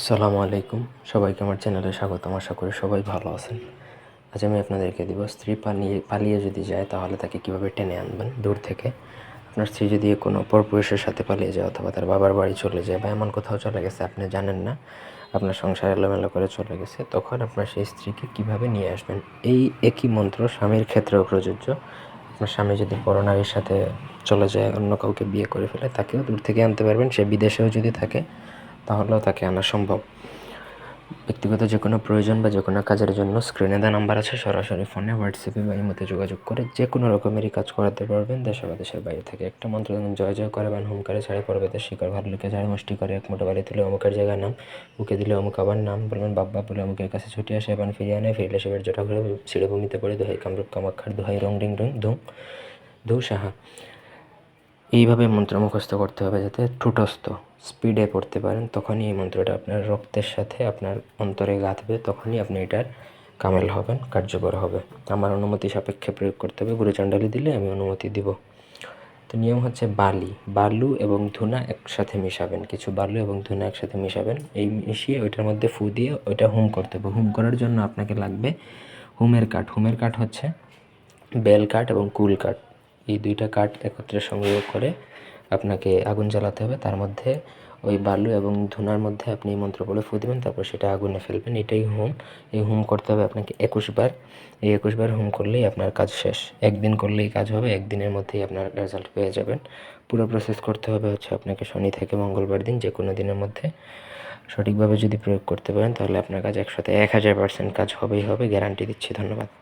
আসসালামু আলাইকুম। সবাইকে আমার চ্যানেলে স্বাগতম। আশা করি সবাই ভালো আছেন। আজ আমি আপনাদেরকে দিব স্ত্রী পালিয়ে পালিয়ে যদি যায় তাহলে তাকে কীভাবে টেনে আনবেন? দূর থেকে। আপনার স্ত্রী যদি কোনো পরপুরুষের সাথে পালিয়ে যায় অথবা তার বাবার বাড়ি চলে যায় বা এমন কোথাও চলে গেছে, আপনি জানেন না, আপনার সংসার এলোমেলো করে চলে গেছে, তখন আপনার সেই স্ত্রীকে কীভাবে নিয়ে আসবেন? এই একই মন্ত্র স্বামীর ক্ষেত্রেও প্রযোজ্য। আপনার স্বামী যদি বড় নারীর সাথে চলে যায়, অন্য কাউকে বিয়ে করে ফেলে, তাকেও দূর থেকে আনতে পারবেন। সে বিদেশেও যদি থাকে তাহলেও তাকে আনা সম্ভব? ব্যক্তিগত যে কোনো প্রয়োজন বা যে কোনো কাজের জন্য স্ক্রিনে দেওয়া নাম্বার আছে, সরাসরি ফোনে হোয়াটসঅ্যাপে বা ইমোতে যোগাযোগ করে যে কোনো রকমেরই কাজ করাতে পারবেন। দেশে বা দেশের বাইরে থেকে একটা মন্ত্র জয় জয় করে বান হুমকারে ছাড়ে, পর্বতের শিকার ভালো লোকে ঝাড়ে, মুষ্টি করে, এক মোটা বাড়ি তুলে অমুকের জায়গার নাম, বুকে দিলে অমুক আবার নাম, বলবেন বাব্বা বলে অমুকের কাছে ছুটি আসে এবার ফিরিয়ে আনে, ফিরলে সেবার জোটা করে ছিঁড়ে ভূমিতে পড়ে, দোহাই কামরূপ, কামাক্ষার দোহাই, রং, রিং, রং, ধুম ধু সাহা এইভাবে মন্ত্র মুখস্থ করতে হবে যাতে ঠুটস্থ স্পিডে পড়তে পারেন। তখনই এই মন্ত্রটা আপনার রক্তের সাথে আপনার অন্তরে গাঁথবে, তখনই আপনি এটার কামেল হবেন, কার্যকর হবে আমার অনুমতি সাপেক্ষে প্রয়োগ করতে হবে। গুরুচণ্ডালি দিলে আমি অনুমতি দিব। তো নিয়ম হচ্ছে বালি, বালু এবং ধুনা একসাথে মিশাবেন। কিছু বালু এবং ধুনা একসাথে মিশাবেন। এই মিশিয়ে ওইটার মধ্যে ফু দিয়ে ওইটা হুম করতে হবে। হুম করার জন্য আপনাকে লাগবে হুমের কাঠ। হুমের কাঠ হচ্ছে বেল কাঠ এবং কুল কাঠ। এই দুইটা কাঠ একত্রে সংগ্রহ করে আপনাকে আগুন জ্বালাতে হবে। তার মধ্যে ওই বালু এবং ধুনার মধ্যে আপনি মন্ত্র বলে ফু দেবেন, তারপর সেটা আগুনে ফেলবেন। এটাই হোম। এই হোম করতে হবে আপনাকে একুশ বার। এই একুশ বার হোম করলেই আপনার কাজ শেষ। একদিন করলেই কাজ হবে, একদিনের মধ্যেই আপনার রেজাল্ট পেয়ে যাবেন। পুরো প্রসেস করতে হবে হচ্ছে আপনাকে শনি থেকে মঙ্গলবার দিন যে কোনো দিনের মধ্যে। সঠিকভাবে যদি প্রয়োগ করতে পারেন, তাহলে আপনার কাজ একসাথে এক হাজার পার্সেন্ট কাজ হবেই হবে। গ্যারান্টি দিচ্ছি, ধন্যবাদ।